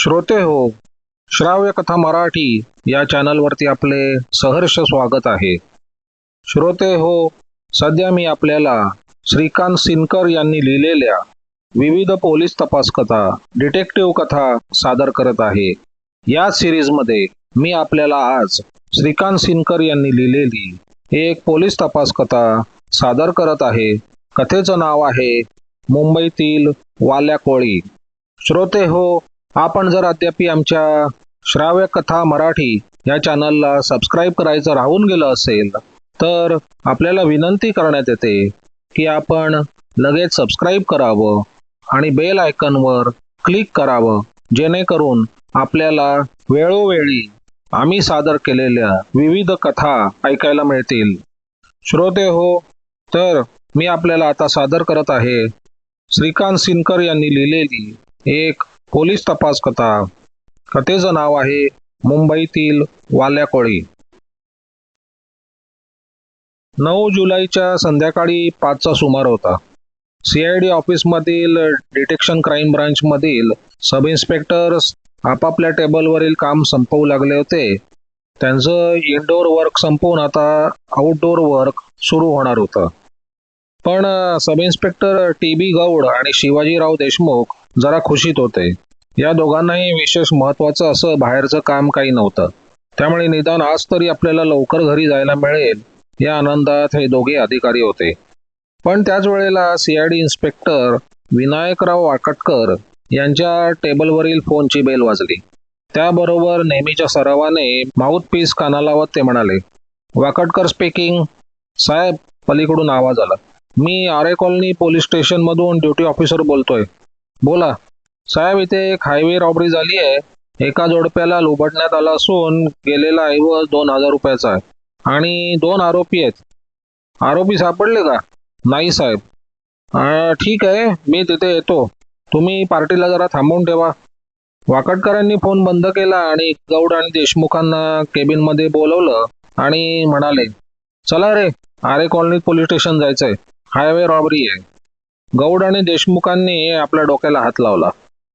श्रोते हो श्राव्य कथा मराठी या चॅनलवरती आपले सहर्ष स्वागत आहे. श्रोते हो सध्या मी आपल्याला श्रीकांत सिनकर यांनी लिहिलेल्या विविध पोलीस तपास कथा डिटेक्टिव्ह कथा सादर करत आहे. या सिरीजमध्ये मी आपल्याला आज श्रीकांत सिनकर यांनी लिहिलेली एक पोलीस तपास कथा सादर करत आहे. कथेचं नाव आहे मुंबईतील वाल्या कोळी श्रोते हो आपण जर अद्याप आमच्या श्राव्य कथा मराठी या चॅनलला सबस्क्राईब करायचं राहून गेलं असेल तर आपल्याला विनंती करण्यात येते की आपण लगेच सबस्क्राईब करावं आणि बेल आयकनवर क्लिक करावं जेणेकरून आपल्याला वेळोवेळी आम्ही सादर केलेल्या विविध कथा ऐकायला मिळतील. श्रोते हो तर मी आपल्याला आता सादर करत आहे. श्रीकांत सिनकर यांनी लिहिलेली एक पोलीस तपास कथा. कथेचं नाव आहे मुंबईतील वाल्या कोळी नऊ जुलैच्या संध्याकाळी पाचचा सुमार होता. सीआयडी ऑफिसमधील डिटेक्शन क्राईम ब्रांचमधील सब इन्स्पेक्टर्स आपापल्या टेबलवरील काम संपवू लागले होते. त्यांचं इनडोअर वर्क संपवून आता आउटडोअर वर्क सुरू होणार होतं. पण sub inspector T B Gaud आणि शिवाजीराव देशमुख जरा खुशीत होते. या दोघांनाही विशेष महत्वाचं असं बाहेरचं काम काही नव्हतं. त्यामुळे निदान आज तरी आपल्याला लवकर घरी जायला मिळेल या आनंदात हे दोघे अधिकारी होते. पण त्याच वेळेला सीआयडी इन्स्पेक्टर विनायकराव वाकटकर यांच्या टेबलवरील फोनची बेल वाजली. त्याबरोबर नेहमीच्या सरावाने माउथ पीस कानालावत लावत ते म्हणाले वाकटकर स्पीकिंग साहेब पलीकडून आवाज आला. मी आरे कॉलनी पोलीस स्टेशन मधून ड्युटी ऑफिसर बोलतोय. बोला. साहेब इथे एक हायवे रॉबरी झाली आहे. एका जोडप्याला लुबडण्यात आला असून गेलेला ऐवज दोन हजार रुपयाचा आहे. आणि दोन आरोपी आहेत. आरोपी सापडले का? नाही साहेब. ठीक आहे. मी तिथे येतो. तुम्ही पार्टीला जरा थांबवून ठेवा. वाकडकरांनी फोन बंद केला आणि गौड आणि देशमुखांना केबिनमध्ये बोलवलं आणि म्हणाले चला रे आरे कॉलनीत पोलीस स्टेशन जायचंय. हायवे रॉबरी आहे. गौड आणि देशमुखांनी आपल्या डोक्याला हात लावला.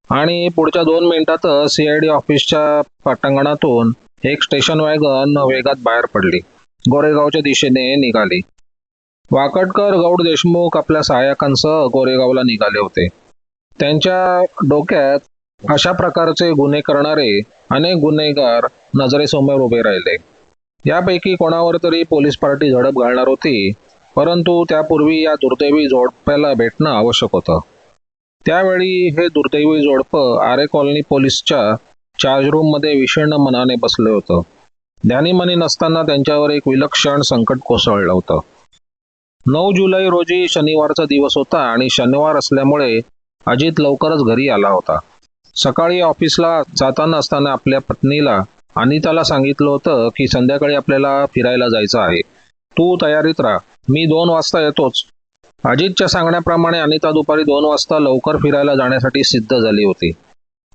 आणि पुढच्या दोन मिनिटातच सीआयडी ऑफिसच्या पटांगणातून एक स्टेशन वॅगन वेगात बाहेर पडली. गोरेगावच्या दिशेने निघाली. वाकडकर गौड देशमुख आपल्या सहाय्यकांसह गोरेगावला निघाले होते. त्यांच्या डोक्यात अशा प्रकारचे गुन्हे करणारे अनेक गुन्हेगार नजरेसमोर उभे राहिले. यापैकी कोणावर तरी पोलीस पार्टी झडप घालणार होती परंतु त्यापूर्वी या दुर्दैवी जोडप्याला भेटणं आवश्यक होतं. त्यावेळी हे दुर्दैवी जोडपं आरे कॉलनी पोलीसच्या चार्ज रूममध्ये मध्ये मनाने बसलं होतं. ध्यानीमनी नसताना त्यांच्यावर एक विलक्षण संकट कोसळलं होतं. नऊ जुलै रोजी शनिवारचा दिवस होता आणि शनिवार असल्यामुळे अजित लवकरच घरी आला होता. सकाळी ऑफिसला जाताना असताना आपल्या पत्नीला अनिताला सांगितलं होतं की संध्याकाळी आपल्याला फिरायला जायचं आहे. तू तयारीत राहा. मी दोन वाजता येतोच. अजितच्या सांगण्याप्रमाणे अनिता दुपारी दोन वाजता लवकर फिरायला जाण्यासाठी सिद्ध झाली होती.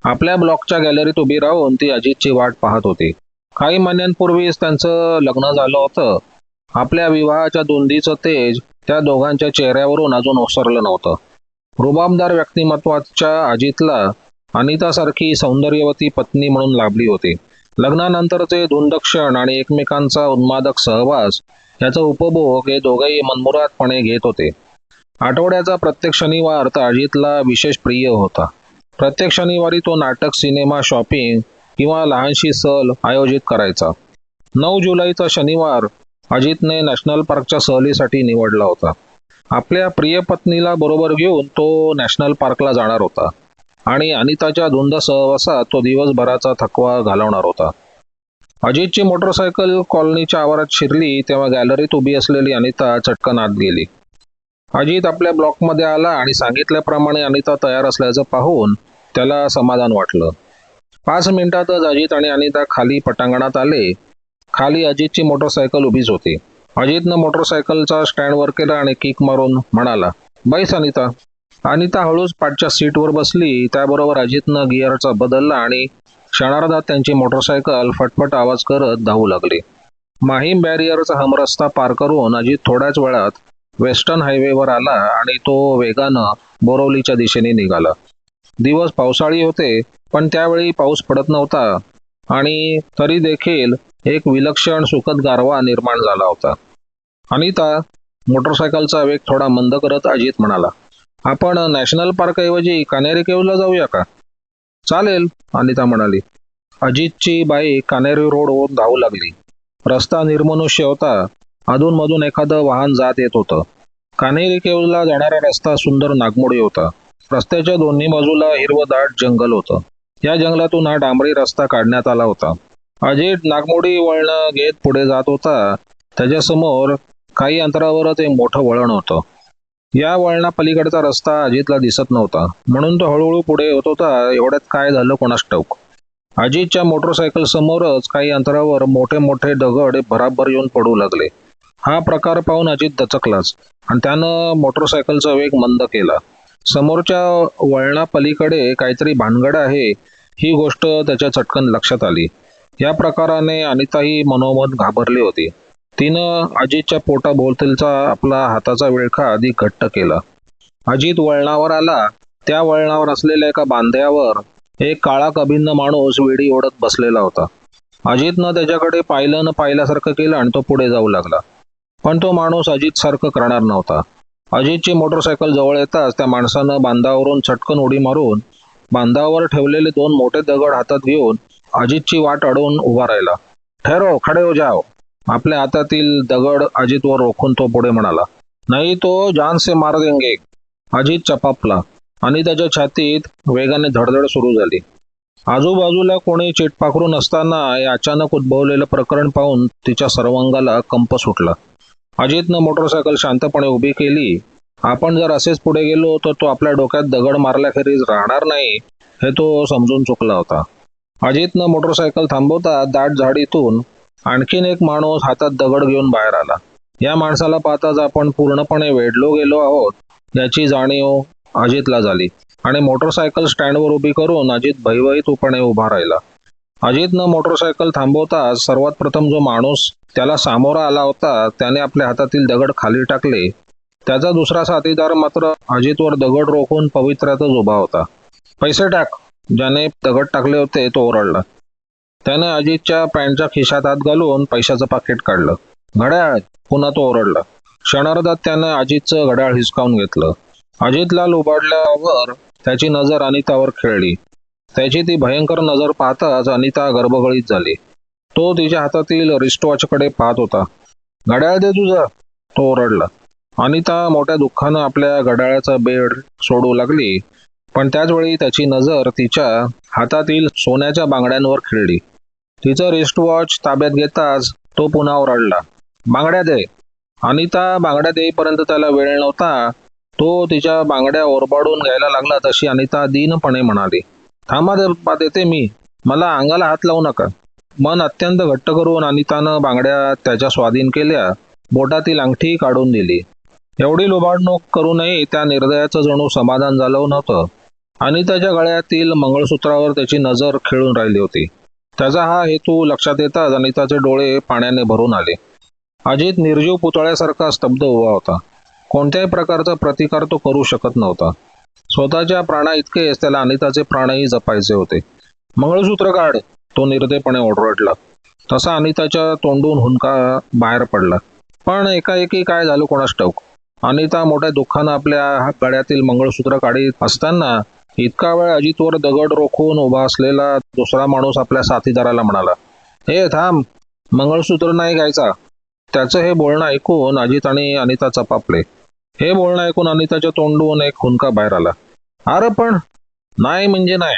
आपल्या ब्लॉकच्या गॅलरीत उभी राहून ती अजितची वाट पाहत होती. काही महिन्यांपूर्वीच त्यांचं लग्न झालं होतं. आपल्या विवाहाच्या दोंदीचं तेज त्या दोघांच्या चेहऱ्यावरून अजून ओसरलं नव्हतं. रुबाबदार व्यक्तिमत्वाच्या अजितला अनितासारखी सौंदर्यवती पत्नी म्हणून लाभली होती. लग्नानंतरचे धुंदक्षण आणि एकमेकांचा उन्मादक सहवास याचा उपभोग हे दोघेही मनमुरादपणे घेत होते. आठवड्याचा प्रत्येक शनिवार तर अजितला विशेष प्रिय होता. प्रत्येक शनिवारी तो नाटक सिनेमा शॉपिंग किंवा लहानशी सहल आयोजित करायचा. नऊ जुलैचा शनिवार अजितने नॅशनल पार्कच्या सहलीसाठी निवडला होता. आपल्या प्रिय पत्नीला बरोबर घेऊन तो नॅशनल पार्कला जाणार होता. आणि अनिताच्या धुंद सहवासात तो दिवसभराचा थकवा घालवणार होता. अजितची मोटरसायकल कॉलनीच्या आवारात शिरली तेव्हा गॅलरीत उभी असलेली अनिता चटकन आत गेली. अजित आपल्या ब्लॉकमध्ये आला आणि सांगितल्याप्रमाणे अनिता तयार असल्याचं पाहून त्याला समाधान वाटलं. पाच मिनिटातच अजित आणि अनिता खाली पटांगणात आले. खाली अजितची मोटरसायकल उभीच होती. अजितनं मोटरसायकलचा स्टँडवर केला आणि किक मारून म्हणाला बैस अनिता. अनिता हळूच पाठच्या सीटवर बसली. त्याबरोबर अजितनं गिअरचा बदलला आणि क्षणार्धात त्यांची मोटरसायकल फटफट आवाज करत धावू लागली. माहीम बॅरियरचा हमरस्ता पार करून अजित थोड्याच वेळात वेस्टर्न हायवेवर आला आणि तो वेगानं बोरवलीच्या दिशेने निघाला. दिवस पावसाळी होते पण त्यावेळी पाऊस पडत नव्हता आणि तरी देखील एक विलक्षण सुखद गारवा निर्माण झाला होता. अनिता मोटरसायकलचा वेग थोडा मंद करत अजित म्हणाला आपण नॅशनल पार्क ऐवजी कानेरी केव्हला जाऊया का? चालेल अनिता म्हणाली. अजितची बाई कानेरी रोडवर धावू लागली. रस्ता निर्मनुष्य होता. अधूनमधून एखादं वाहन जात येत होतं. कानेरी केव्हला जाणारा रस्ता सुंदर नागमोडी होता. रस्त्याच्या दोन्ही बाजूला हिरवंदाट जंगल होतं. या जंगलातून हा डांबरी रस्ता काढण्यात आला होता. अजित नागमोडी वळणं घेत पुढे जात होता. त्याच्यासमोर काही अंतरावरच एक मोठं वळण होतं. या वळणापलीकडचा रस्ता अजितला दिसत नव्हता. म्हणून तो हळूहळू पुढे होत होता. एवढ्यात काय झालं कोणास ठाऊक? अजितच्या मोटरसायकल समोरच काही अंतरावर मोठे मोठे दगड भराभर येऊन पडू लागले. हा प्रकार पाहून अजित दचकलाच आणि त्यानं मोटरसायकलचा वेग मंद केला. समोरच्या वळणापलीकडे काहीतरी भानगड आहे ही गोष्ट त्याच्या चटकन लक्षात आली. या प्रकाराने अनिताही मनोमन घाबरली होती. तिनं अजितच्या पोटाभोवतीलचा आपला हाताचा विळखा अधिक घट्ट केला. अजित वळणावर आला. त्या वळणावर असलेल्या एका बांध्यावर एक काळा कभिन्न माणूस वेडी ओढत बसलेला होता. अजितनं त्याच्याकडे पाहिलं न पाहिल्यासारखं केलं आणि तो पुढे जाऊ लागला. पण तो माणूस अजित सारखं करणार नव्हता. अजितची मोटरसायकल जवळ येताच त्या माणसानं बांधावरून चटकन उडी मारून बांधावर ठेवलेले दोन मोठे दगड हातात घेऊन अजितची वाट अडवून उभा राहिला. ठेरो खडे हो जाओ. आपल्या हातातील दगड अजितवर रोखून तो पुढे म्हणाला नाही तो जान से मार देंगे अजित चपापला. आणि त्याच्या छातीत वेगाने धडधड सुरू झाली. आजूबाजूला कोणी चिटपाखरू नसताना हे अचानक उद्भवलेलं प्रकरण पाहून तिच्या सर्वांगाला कंप सुटला. अजितनं मोटरसायकल शांतपणे उभी केली. आपण जर असेच पुढे गेलो तर तो आपल्या डोक्यात दगड मारल्याखेरीज राहणार नाही हे तो समजून चुकला होता. अजितनं मोटरसायकल थांबवता दाट झाडीतून आणखीन एक माणूस हातात दगड घेऊन बाहेर आला. या माणसाला पाहताच आपण पूर्णपणे वेढलो गेलो आहोत याची जाणीव अजितला झाली आणि मोटरसायकल स्टँडवर उभी करून अजित भयभीतपणे उभा राहिला. अजितनं मोटरसायकल थांबवताच सर्वात प्रथम जो माणूस त्याला सामोरा आला होता त्याने आपल्या हातातील दगड खाली टाकले. त्याचा दुसरा साथीदार मात्र अजितवर दगड रोखून पवित्र्यातच उभा होता. पैसे टाक ज्याने दगड टाकले होते तो ओरडला. त्याने अजितच्या पॅन्टच्या खिशात हात घालून पैशाचं पाकिट काढलं. घड्याळ पुन्हा तो ओरडला. क्षणार्धात त्यानं अजितचं घड्याळ हिसकावून घेतलं. अजितला लुबाडल्यावर त्याची नजर अनितावर खेळली. त्याची ती भयंकर नजर पाहताच अनिता गर्भगळीत झाली. तो तिच्या हातातील रिस्टवॉचकडे पाहत होता. घड्याळ दे तुझं तो ओरडला. अनिता मोठ्या दुःखानं आपल्या घड्याळाचा बेड सोडू लागली पण त्याच वेळी त्याची नजर तिच्या हातातील सोन्याच्या बांगड्यांवर खेळली. तिचं रिस्टवॉच ताब्यात घेताच तो पुन्हा ओरडला बांगड्या दे. अनिता बांगड्या देईपर्यंत त्याला वेळ नव्हता. तो तिच्या बांगड्या ओरबाडून घ्यायला लागला तशी अनिता दीनपणे म्हणाली थांबा दे देते मी. मला अंगाला हात लावू नका. मन अत्यंत घट्ट करून अनितानं बांगड्या त्याच्या स्वाधीन केल्या बोटातील अंगठी काढून दिली. एवढी लोबाडणूक करूनही त्या निर्दयाचं जणू समाधान झालं नव्हतं. अनिताच्या गळ्यातील मंगळसूत्रावर त्याची नजर खेळून राहिली होती. त्याचा हा हेतू लक्षात येताच अनिताचे डोळे पाण्याने भरून आले. अजित निर्जीव पुतळ्यासारखा स्तब्ध उभा होता. कोणत्याही प्रकारचा प्रतिकार तो करू शकत नव्हता. स्वतःच्या प्राणा इतकेच त्याला अनिताचे प्राणही जपायचे होते. मंगळसूत्र काढ तो निर्दयपणे ओरडला. तसा अनिताच्या तोंडून हुंका बाहेर पडला. पण एकाएकी काय झालं कोणास ठाऊक? अनिता मोठ्या दुःखानं आपल्या गळ्यातील मंगळसूत्र काढीत असताना इतका वेळ अजितवर दगड रोखून उभा असलेला दुसरा माणूस आपल्या साथीदाराला म्हणाला हे थांब मंगळसूत्र नाही घ्यायचा. त्याचं हे बोलणं ऐकून अजित आणि अनिता चपापले. हे बोलणं ऐकून अनिताच्या तोंडून एक हुंका बाहेर आला. अरे पण नाही म्हणजे नाही.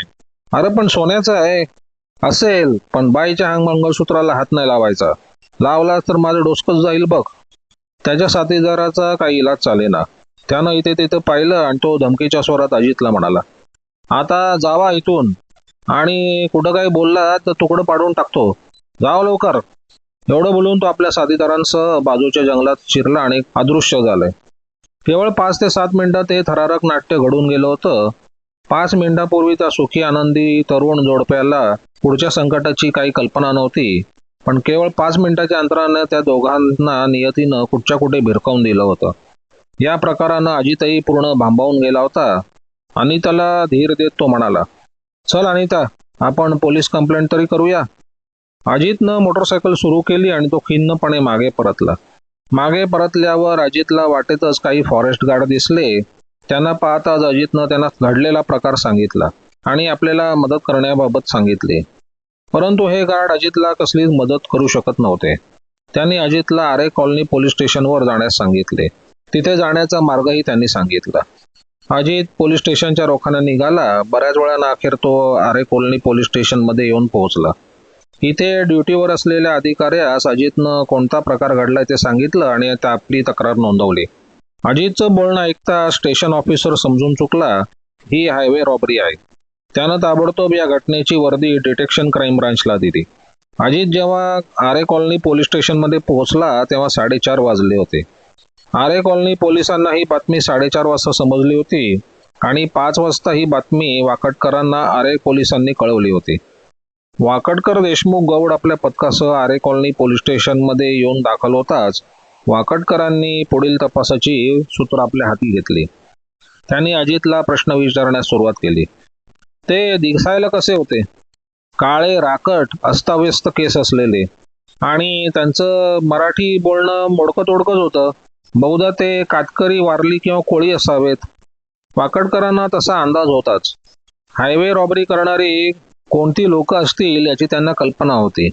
अरे पण सोन्याचं आहे. असेल पण बाईच्या हांग मंगळसूत्राला हात नाही लावायचा. लावला तर माझं डोसकच जाईल बघ. त्याच्या साथीदाराचा काही इलाज चालेना. त्यानं इथे तिथं पाहिलं आणि तो धमकीच्या स्वरात अजितला म्हणाला आता जावा इथून. आणि कुठं काही बोलला तर तुकडं पाडून टाकतो. जाव लवकर. एवढं बोलून तो आपल्या साथीदारांसह बाजूच्या जंगलात शिरला आणि अदृश्य झालाय. केवळ पाच ते सात मिनिटात हे थरारक नाट्य घडून गेलं होतं. पाच मिनिटापूर्वी त्या सुखी आनंदी तरुण जोडप्याला पुढच्या संकटाची काही कल्पना नव्हती. पण केवळ पाच मिनिटाच्या अंतरानं त्या दोघांना नियतीनं कुठच्या कुठे भिरकावून दिलं होतं. या प्रकारानं अजितही पूर्ण भांबावून गेला होता. अनिताला धीर देत तो म्हणाला चल अनिता आपण पोलीस कंप्लेंट तरी करूया. अजितनं मोटरसायकल सुरू केली आणि तो खिन्नपणे मागे परतला. मागे परतल्यावर अजितला वाटेतच काही फॉरेस्ट गार्ड दिसले. त्यांना पाहताच अजितनं त्यांना घडलेला प्रकार सांगितला आणि आपल्याला मदत करण्याबाबत सांगितले. परंतु हे गार्ड अजितला कसलीच मदत करू शकत नव्हते. त्यांनी अजितला आरे कॉलनी पोलीस स्टेशनवर जाण्यास सांगितले. तिथे जाण्याचा मार्गही त्यांनी सांगितला. अजित पोलीस स्टेशनच्या रोखाने निघाला. बऱ्याच वेळानं अखेर तो आरे कॉलनी पोलीस स्टेशनमध्ये येऊन पोहोचला. इथे ड्युटीवर असलेल्या अधिकाऱ्यास अजितनं कोणता प्रकार घडलाय ते सांगितलं आणि आपली तक्रार नोंदवली. अजितचं बोलणं ऐकता स्टेशन ऑफिसर समजून चुकला ही हायवे रॉबरी आहे. त्यानं ताबडतोब या घटनेची वर्दी डिटेक्शन क्राईम ब्रांचला दिली. अजित जेव्हा आरे कॉलनी पोलीस स्टेशनमध्ये पोहोचला तेव्हा साडेचार वाजले होते. आरे कॉलनी पोलिसांना ही बातमी साडेचार वाजता समजली होती आणि पाच वाजता ही बातमी वाकडकरांना आरे पोलिसांनी कळवली होती. वाकडकर देशमुख गौड आपल्या पथकासह आरे कॉलनी पोलीस स्टेशनमध्ये येऊन दाखल होताच वाकडकरांनी पुढील तपासाची सूत्र आपल्या हाती घेतली. त्यांनी अजितला प्रश्न विचारण्यास सुरुवात केली. ते दिसायला कसे होते? काळे राकट अस्ताव्यस्त केस असलेले आणि त्यांचं मराठी बोलणं मोडकं तोडकंच होतं. बहुधा ते कातकरी वारली किंवा कोळी असावेत. वाकडकरांना तसा अंदाज होताच. हायवे रॉबरी करणारी कोणती लोक असतील याची त्यांना कल्पना होती.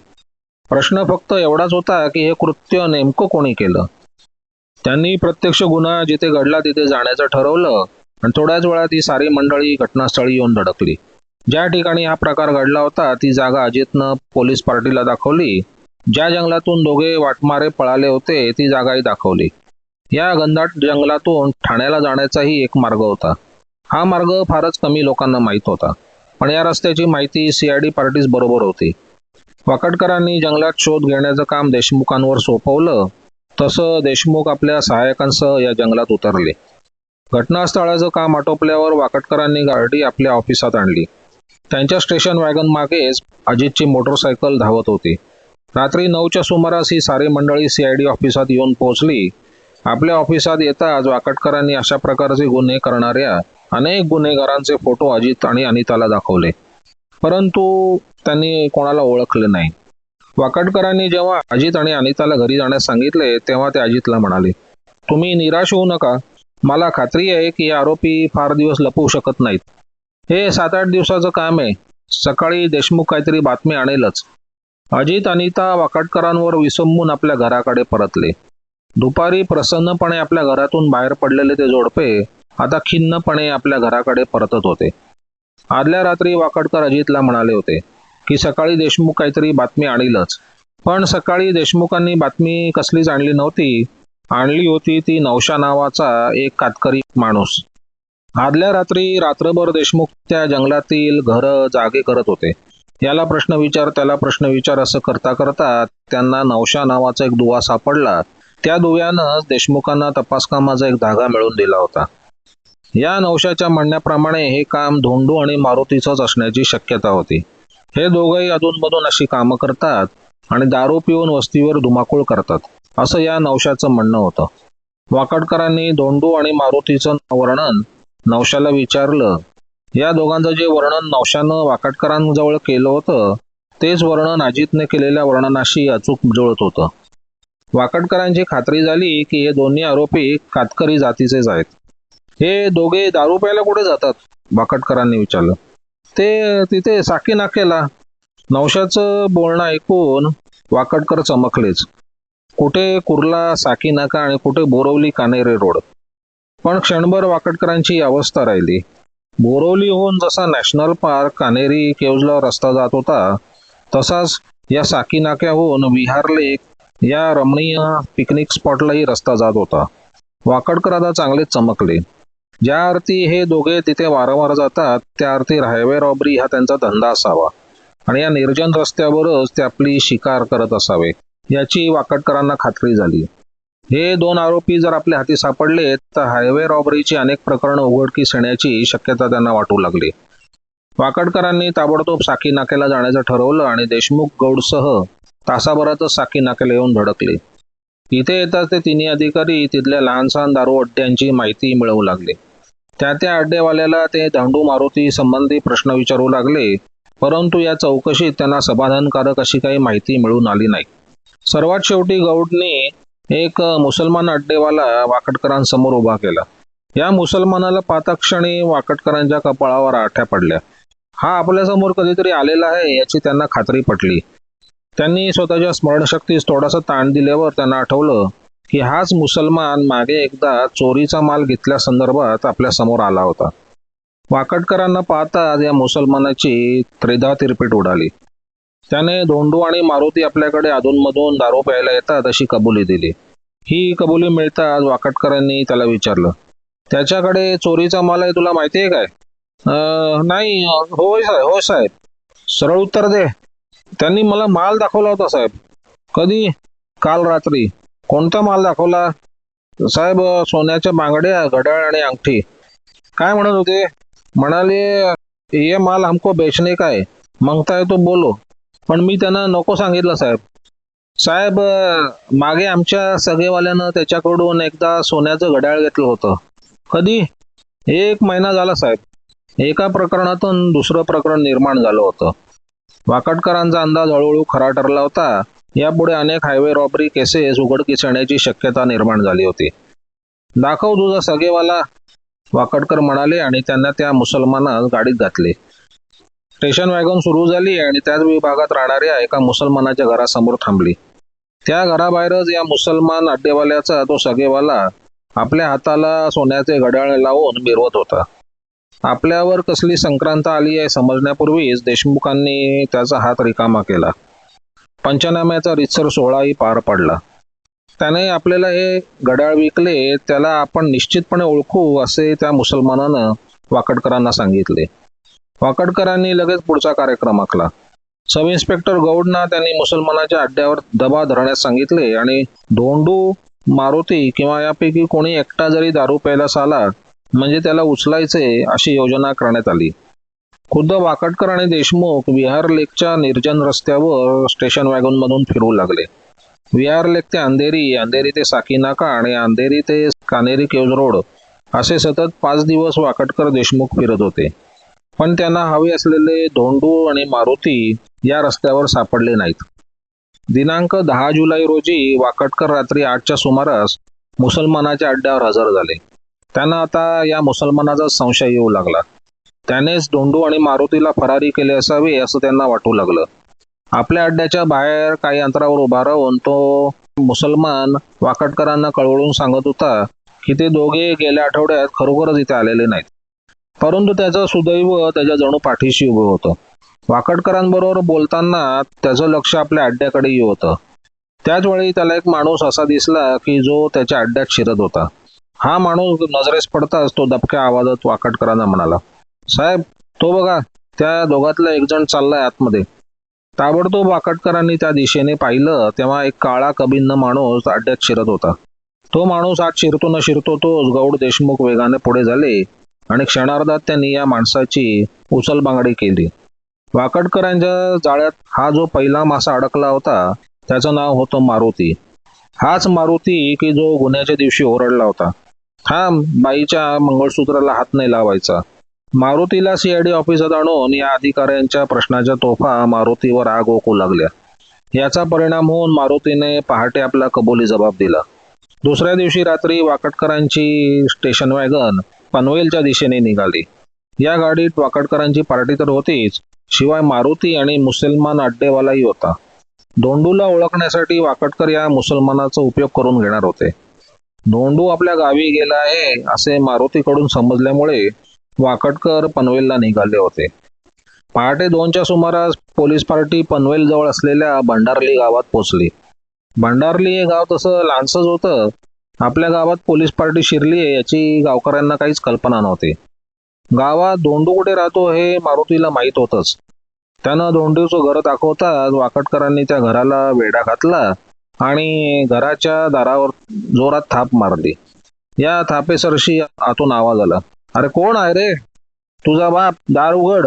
प्रश्न फक्त एवढाच होता की हे कृत्य नेमकं कोणी केलं? त्यांनी प्रत्यक्ष गुन्हा जिथे घडला तिथे जाण्याचं ठरवलं आणि थोड्याच वेळात ही सारी मंडळी घटनास्थळी येऊन धडकली. ज्या ठिकाणी हा प्रकार घडला होता ती जागा अजितनं पोलीस पार्टीला दाखवली. ज्या जंगलातून दोघे वाटमारे पळाले होते ती जागाही दाखवली. या घनदाट जंगलातून ठाण्याला जाण्याचाही एक मार्ग होता. हा मार्ग फारच कमी लोकांना माहीत होता. पण या रस्त्याची माहिती सीआयडी पार्टीज बरोबर होती. वाकडकरांनी जंगलात शोध घेण्याचं काम देशमुखांवर सोपवलं तसं देशमुख आपल्या सहाय्यकांसह या जंगलात उतरले. घटनास्थळाचं काम आटोपल्यावर वाकडकरांनी गाडी आपल्या ऑफिसात आणली. त्यांच्या स्टेशन वॅगन मागेच अजितची मोटरसायकल धावत होती. रात्री नऊच्या सुमारास ही सारी मंडळी सीआयडी ऑफिसात येऊन पोहोचली आपल्या ऑफिसात येताच वाकटकरांनी अशा प्रकारचे गुन्हे करणाऱ्या अनेक गुन्हेगारांचे फोटो अजित आणि अनिताला दाखवले. परंतु त्यांनी कोणाला ओळखले नाही. वाकटकरांनी जेव्हा अजित आणि अनिताला घरी जाण्यास सांगितले तेव्हा ते अजितला म्हणाले तुम्ही निराश होऊ नका. मला खात्री आहे की आरोपी फार दिवस लपवू शकत नाहीत. हे सात आठ दिवसाचं काम आहे. सकाळी देशमुख काहीतरी बातमी आणेलच. अजित अनिता वाकटकरांवर विसंबून आपल्या घराकडे परतले. दुपारी प्रसन्नपणे आपल्या घरातून बाहेर पडलेले ते जोडपे आता खिन्नपणे आपल्या घराकडे परतत होते. आदल्या रात्री वाकडकर अजितला म्हणाले होते की सकाळी देशमुख काहीतरी बातमी आणीलच. पण सकाळी देशमुखांनी बातमी कसलीच आणली नव्हती. आणली होती ती नवशा नावाचा एक कातकरी माणूस. आदल्या रात्री रात्रभर देशमुख त्या जंगलातील घर जागे करत होते. याला प्रश्न विचार त्याला प्रश्न विचार असं करता करता त्यांना नवशा नावाचा एक दुवा सापडला. त्या दुव्यानं देशमुखांना तपास कामाचा एक धागा मिळवून दिला होता. या नवशाच्या म्हणण्याप्रमाणे हे काम धोंडू आणि मारुतीचंच असण्याची शक्यता होती. हे दोघंही अधूनमधून अशी कामं करतात आणि दारू पिऊन वस्तीवर धुमाकूळ करतात असं या नवशाचं म्हणणं होतं. वाकडकरांनी धोंडू आणि मारुतीचं वर्णन नवशाला विचारलं. या दोघांचं जे वर्णन नवशानं वाकडकरांजवळ केलं होतं तेच वर्णन अजितने केलेल्या वर्णनाशी अचूक जुळत होतं. वाकडकरांची खात्री झाली की हे दोन्ही आरोपी कातकरी जातीचेच आहेत. हे दोघे दारू प्यायला कुठे जातात? वाकडकरांनी विचारलं. ते तिथे साकी नाकेला नवशाचं बोलणं ऐकून वाकडकर चमकलेच. कुठे कुर्ला साकी नाका आणि कुठे बोरवली कानेरे रोड. पण क्षणभर वाकडकरांची अवस्था राहिली. बोरवलीहून जसा नॅशनल पार्क कानेरी केवजला रस्ता जात होता तसाच या साकी नाक्याहून विहार लेक या रमणीय पिकनिक स्पॉटलाही रस्ता जात होता. वाकडकर आता चांगलेच चमकले. ज्या अर्थी हे दोघे तिथे वारंवार जातात त्या अर्थी हायवे रॉबरी हा त्यांचा धंदा असावा. आणि या निर्जन रस्त्यावरच ते आपली शिकार करत असावे याची वाकडकरांना खात्री झाली. हे दोन आरोपी जर आपल्या हाती सापडले तर हायवे रॉबरीची अनेक प्रकरणं उघडकीस येण्याची शक्यता त्यांना वाटू लागली. वाकडकरांनी ताबडतोब साकी नाक्याला जाण्याचं ठरवलं आणि देशमुख गौडसह तासाभरातच साकी नाक्याला येऊन धडकले इथे येताच ते तिन्ही अधिकारी तिथल्या लहानसहान दारू अड्ड्यांची माहिती मिळवू लागले. त्या त्या अड्डेवाल्याला ते दांडू मारुती संबंधी प्रश्न विचारू लागले परंतु या चौकशीत त्यांना समाधानकारक अशी काही माहिती मिळून आली नाही. सर्वात शेवटी गौडने एक मुसलमान अड्डेवाला वाकडकरांसमोर उभा केला. या मुसलमानाला पाहता क्षणी वाकडकरांच्या कपाळावर आठ्या पडल्या. हा आपल्यासमोर कधीतरी आलेला आहे याची त्यांना खात्री पटली. त्यांनी स्वतःच्या स्मरणशक्तीस थोडासा ताण दिल्यावर त्यांना आठवलं की हाच मुसलमान मागे एकदा चोरीचा माल घेतल्या संदर्भात आपल्यासमोर आला होता. वाकडकरांना पाहताच या मुसलमानाची त्रेधा तिरपीट उडाली. त्याने धोंडू आणि मारुती आपल्याकडे अधूनमधून दारू प्यायला येतात अशी कबुली दिली. ही कबुली मिळताच वाकडकरांनी त्याला विचारलं त्याच्याकडे चोरीचा माल आहे तुला माहिती आहे काय? नाही होय साहेब होय साहेब. सरळ उत्तर दे. त्यांनी मला माल दाखवला होता साहेब. कधी? काल रात्री. कोणता माल दाखवला? साहेब सोन्याच्या बांगड्या घड्याळ आणि अंगठी. काय म्हणत होते? म्हणाले ये माल हमको बेचने का आहे मागता तो बोलो. पण मी त्यांना नको सांगितलं साहेब. साहेब मागे आमच्या सगळेवाल्यानं त्याच्याकडून एकदा सोन्याचं घड्याळ घेतलं होतं. कधी? एक महिना झाला साहेब. एका प्रकरणातून दुसरं प्रकरण निर्माण झालं होतं. वाकडकरांचा अंदाज हळूहळू खरा ठरला होता. यापुढे अनेक हायवे रॉबरी केसेस उघडकीस येण्याची शक्यता निर्माण झाली होती. दाखव तुझा सगेवाला वाकडकर म्हणाले आणि त्यांना त्या मुसलमानास गाडीत घातले. स्टेशन वॅगन सुरू झाली आणि त्याच विभागात राहणाऱ्या एका मुसलमानाच्या घरासमोर थांबली. त्या घराबाहेरच या मुसलमान अड्डेवाल्याचा तो सगेवाला आपल्या हाताला सोन्याचे घड्याळ लावून मिरवत होता. आपल्यावर कसली संक्रांत आली आहे समजण्यापूर्वीच देशमुखांनी त्याचा हात रिकामा केला. पंचनाम्याचा रितसर सोहळाही पार पडला. त्याने आपल्याला हे गडाळ विकले त्याला आपण निश्चितपणे ओळखू असे त्या मुसलमानानं वाकडकरांना सांगितले. वाकडकरांनी लगेच पुढचा कार्यक्रम आखला. सब इन्स्पेक्टर गौडना त्यांनी मुसलमानाच्या अड्ड्यावर दबा धरण्यास सांगितले आणि धोंडू मारुती किंवा यापैकी कोणी एकटा जरी दारू प्यायला साला म्हणजे त्याला उचलायचे अशी योजना करण्यात आली. खुद्द वाकटकर आणि देशमुख विहार लेकच्या निर्जन रस्त्यावर स्टेशन वॅगन मधून फिरू लागले. विहार लेक ते अंधेरी अंधेरी ते साकीनाका आणि अंधेरी ते कानेरी केज रोड असे सतत पाच दिवस वाकटकर देशमुख फिरत होते. पण त्यांना हवे असलेले धोंडू आणि मारुती या रस्त्यावर सापडले नाहीत. दिनांक दहा जुलै रोजी वाकटकर रात्री आठच्या सुमारास मुसलमानाच्या अड्ड्यावर हजर झाले. त्यांना आता या मुसलमानाचा संशय येऊ लागला. त्यानेच धोंडू आणि मारुतीला फरारी केले असावे असं त्यांना वाटू लागलं. आपल्या अड्ड्याच्या बाहेर काही अंतरावर उभा राहून तो मुसलमान वाकटकरांना कळवळून सांगत होता की ते दोघे गेल्या आठवड्यात खरोखरच इथे आलेले नाहीत. परंतु त्याचं सुदैव त्याच्या जणू पाठीशी उभं होतं. वाकडकरांबरोबर बोलताना त्याचं लक्ष आपल्या अड्ड्याकडे येऊ होतं. त्याच वेळी त्याला एक माणूस असा दिसला की जो त्याच्या अड्ड्यात शिरत होता. हा माणूस नजरेस पडताच तो दबक्या आवाजात वाकडकरांना म्हणाला. साहेब तो बघा त्या दोघातला एक जण चाललाय आतमध्ये. ताबडतोब वाकडकरांनी त्या दिशेने पाहिलं तेव्हा एक काळा कबिन्न माणूस अड्ड्यात शिरत होता. तो माणूस आत शिरतो न शिरतो तोच गौड देशमुख वेगाने पुढे झाले आणि क्षणार्धात त्यांनी या माणसाची उचलबांगडी केली. वाकडकरांच्या जाळ्यात हा जो पहिला मासा अडकला होता त्याचं नाव होतं मारुती. हाच मारुती की जो गुन्ह्याच्या दिवशी ओरडला होता. थांब बाईच्या मंगळसूत्राला हात नाही लावायचा. मारुतीला सीआयडी ऑफिसात आणून या अधिकाऱ्यांच्या प्रश्नाच्या तोफा मारुतीवर आग ओकू लागल्या. याचा परिणाम होऊन मारुतीने पहाटे आपला कबुली जबाब दिला. दुसऱ्या दिवशी रात्री वाकटकरांची स्टेशन वॅगन पनवेलच्या दिशेने निघाली. या गाडीत वाकडकरांची पार्टी तर होतीच शिवाय मारुती आणि मुसलमान अड्डेवालाही होता. धोंडूला ओळखण्यासाठी वाकडकर या मुसलमानाचा उपयोग करून घेणार होते. धोंडू आपल्या गावी गेला आहे असे मारुतीकडून समजल्यामुळे वाकटकर पनवेलला निघाले होते. पहाटे दोनच्या सुमारास पोलीस पार्टी पनवेल जवळ असलेल्या भंडारली गावात पोहोचली. भंडारली हे गाव तसं लहानसंच होतं. आपल्या गावात पोलीस पार्टी शिरली आहे याची गावकऱ्यांना काहीच कल्पना नव्हती. गावात धोंडू कुठे राहतो हे मारुतीला माहीत होतंच. त्यानं धोंडूचं घर दाखवताच वाकटकरांनी त्या घराला वेढा घातला. आणि घराच्या दारावर जोरात थाप मारली. या थापेसरशी आतून आवाज आला. अरे कोण आहे रे? तुझा बाप दार उघड.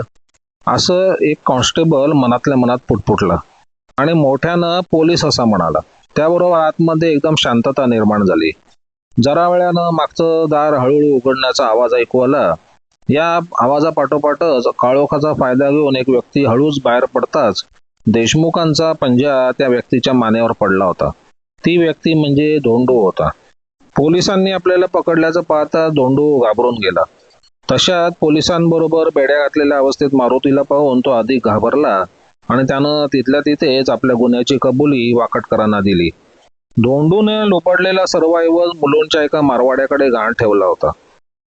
असं एक कॉन्स्टेबल मनातल्या मनात पुटपुटला. आणि मोठ्यानं पोलीस असा म्हणाला. त्याबरोबर आतमध्ये एकदम शांतता निर्माण झाली. जरा वेळानं मागचं दार हळूहळू उघडण्याचा आवाज ऐकू आला. या आवाजापाठोपाठच काळोखाचा फायदा घेऊन एक व्यक्ती हळूच बाहेर पडताच देशमुखांचा पंजा त्या व्यक्तीच्या मानेवर पडला होता. ती व्यक्ती म्हणजे धोंडू होता. पोलिसांनी आपल्याला पकडल्याचं पाहता धोंडू घाबरून गेला. तशात पोलिसांबरोबर बेड्या घातलेल्या अवस्थेत मारुतीला पाहून तो अधिक घाबरला आणि त्यानं तिथल्या तिथेच आपल्या गुन्ह्याची कबुली वाकटकरांना दिली. धोंडूने लोपडलेला सर्व ऐवज मुलुंडच्या एका मारवाड्याकडे गहाण ठेवला होता.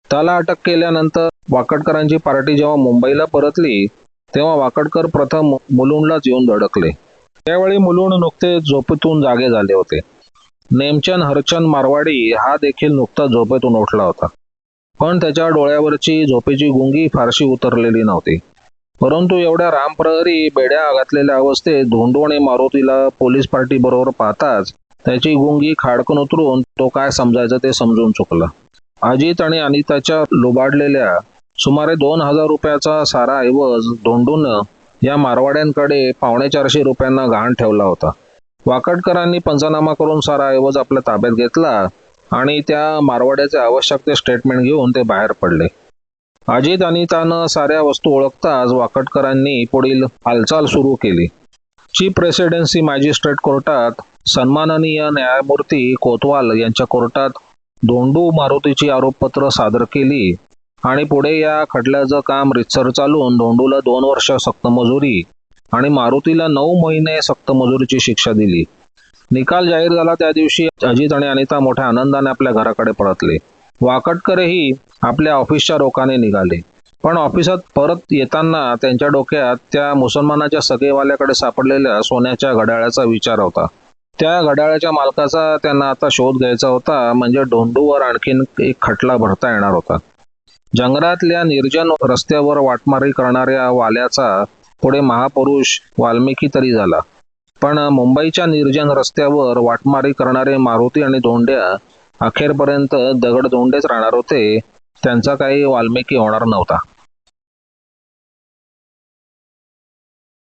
त्याला अटक केल्यानंतर वाकटकरांची पार्टी जेव्हा मुंबईला परतली तेव्हा वाकडकर प्रथम मुलुंडलाच येऊन धडकले. त्यावेळी मुलुंड नुकते झोपेतून जागे झाले होते. नेमचंद हरचंद मारवाडी हा देखील नुकताच झोपेतून उठला होता. पण त्याच्या डोळ्यावरची झोपेची गुंगी फारशी उतरलेली नव्हती. परंतु एवढ्या रामप्रहरी बेड्या घातलेल्या अवस्थेत धोंडू आणि मारुतीला पोलीस पार्टी बरोबर पाहताच त्याची गुंगी खाडकन उतरून तो काय समजायचं ते समजून चुकला. अजित आणि अनिताच्या लुबाडलेल्या सुमारे दोन हजार रुपयाचा सारा ऐवज धोंडून या मारवाड्यांकडे पावणे चारशे रुपयांना गहाण ठेवला होता. वाकडकरांनी पंचनामा करून सारा ऐवज आपल्या ताब्यात घेतला आणि त्या मारवाड्याचे आवश्यक ते स्टेटमेंट घेऊन ते बाहेर पडले. अजित आणि त्यानं साऱ्या वस्तू ओळखताच वाकडकरांनी पुढील हालचाल सुरू केली. चीफ रेसिडेन्सी मॅजिस्ट्रेट कोर्टात सन्माननीय न्यायमूर्ती कोतवाल यांच्या कोर्टात धोंडू मारुतीची आरोपपत्र सादर केली. आणि पुढे या खटल्याचं काम रितसर चालून धोंडूला दोन वर्ष सक्त मजुरी आणि मारुतीला नऊ महिने सक्त मजुरीची शिक्षा दिली. निकाल जाहीर झाला त्या दिवशी अजित आणि अनिता मोठ्या आनंदाने आपल्या घराकडे परतले. वाकटकरही आपल्या ऑफिसच्या रोखाने निघाले. पण ऑफिसात परत येताना त्यांच्या डोक्यात त्या मुसलमानाच्या सगेवाल्याकडे सापडलेल्या सोन्याच्या घड्याळाचा विचार होता. त्या घड्याळाच्या मालकाचा त्यांना आता शोध घ्यायचा होता म्हणजे डोंडूवर आणखीन एक खटला भरता येणार होता. जंगलातल्या निर्जन रस्त्यावर वाटमारी करणाऱ्या वाल्याचा पुढे महापुरुष वाल्मिकी तरी झाला. पण मुंबईच्या निर्जन रस्त्यावर वाटमारी करणारे मारुती आणि धोंड्या अखेरपर्यंत दगड धोंडेच राहणार होते. त्यांचा काही वाल्मिकी होणार नव्हता.